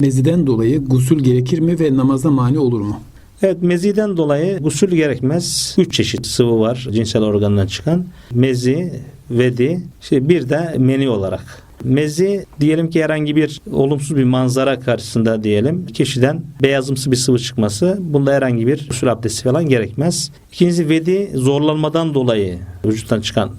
Meziden dolayı gusül gerekir mi ve namaza mani olur mu? Evet meziden dolayı gusül gerekmez. Üç çeşit sıvı var cinsel organdan çıkan. Mezi, vedi, işte bir de meni olarak. Mezi diyelim ki herhangi bir olumsuz bir manzara karşısında diyelim kişiden beyazımsı bir sıvı çıkması bunda herhangi bir gusül abdesti falan gerekmez. İkincisi vedi zorlanmadan dolayı vücuttan çıkan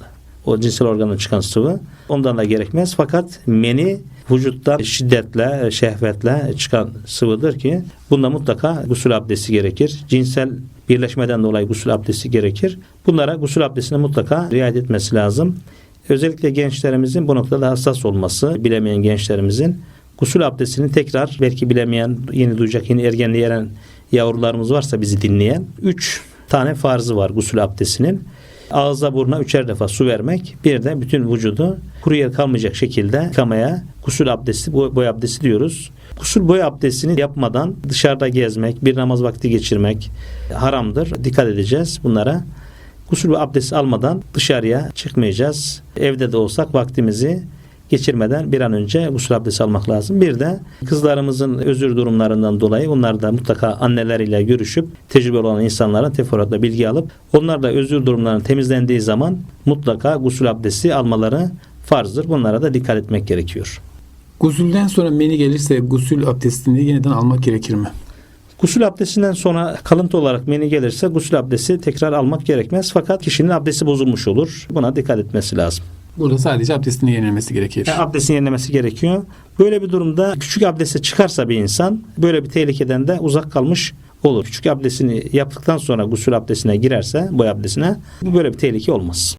o cinsel organdan çıkan sıvı ondan da gerekmez fakat meni vücutta şiddetle, şehvetle çıkan sıvıdır ki bunda mutlaka gusül abdesti gerekir. Cinsel birleşmeden dolayı gusül abdesti gerekir. Bunlara gusül abdestine mutlaka riayet etmesi lazım. Özellikle gençlerimizin bu noktada hassas olması, bilemeyen gençlerimizin gusül abdestini tekrar belki bilemeyen, yeni duyacak, yeni ergenliğe eren yavrularımız varsa bizi dinleyen 3 tane farzı var gusül abdestinin. Ağza buruna üçer defa su vermek. Bir de bütün vücudu kuru yer kalmayacak şekilde yıkamaya gusül abdesti, boy, abdesti diyoruz. Gusül boy abdestini yapmadan dışarıda gezmek, bir namaz vakti geçirmek haramdır. Dikkat edeceğiz bunlara. Gusül ve abdest almadan dışarıya çıkmayacağız. Evde de olsak vaktimizi geçirmeden bir an önce gusül abdesti almak lazım. Bir de kızlarımızın özür durumlarından dolayı onlar da mutlaka anneleriyle görüşüp tecrübeli olan insanlara teferruatla bilgi alıp onlar da özür durumlarının temizlendiği zaman mutlaka gusül abdesti almaları farzdır. Bunlara da dikkat etmek gerekiyor. Gusülden sonra meni gelirse gusül abdestini yeniden almak gerekir mi? Gusül abdestinden sonra kalıntı olarak meni gelirse gusül abdesti tekrar almak gerekmez. Fakat kişinin abdesti bozulmuş olur. Buna dikkat etmesi lazım. Burada sadece abdestinin yenilmesi gerekir. Yani abdestin yenilemesi gerekiyor. Böyle bir durumda küçük abdeste çıkarsa bir insan böyle bir tehlikeden de uzak kalmış olur. Küçük abdestini yaptıktan sonra gusül abdestine girerse boy abdestine bu böyle bir tehlike olmaz.